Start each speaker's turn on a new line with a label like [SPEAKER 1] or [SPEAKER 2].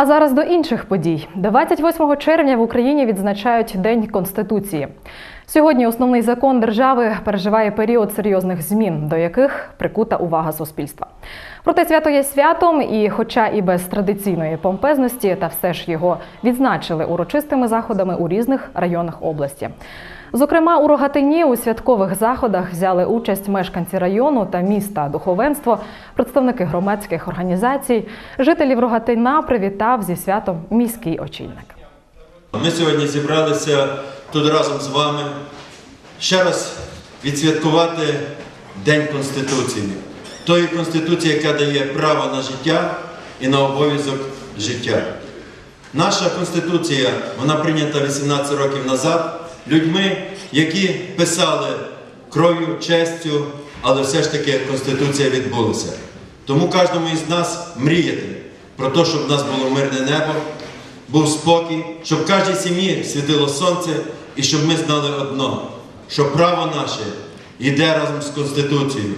[SPEAKER 1] А зараз до інших подій. 28 червня в Україні відзначають День Конституції. Сьогодні основний закон держави переживає період серйозних змін, до яких прикута увага суспільства. Проте свято є святом, і, хоча і без традиційної помпезності, та все ж його відзначили урочистими заходами у різних районах області. Зокрема, у Рогатині у святкових заходах взяли участь мешканці району та міста, духовенство, представники громадських організацій. Жителів Рогатина привітав зі святом міський очільник.
[SPEAKER 2] Ми сьогодні зібралися тут разом з вами ще раз відсвяткувати День Конституції. Тої Конституції, яка дає право на життя і на обов'язок життя. Наша Конституція, вона прийнята 18 років назад людьми, які писали кров'ю, честю, але все ж таки Конституція відбулася. Тому кожному із нас мріяти про те, щоб в нас було мирне небо, був спокій, щоб в кожній сім'ї світило сонце і щоб ми знали одно, що право наше йде разом з Конституцією.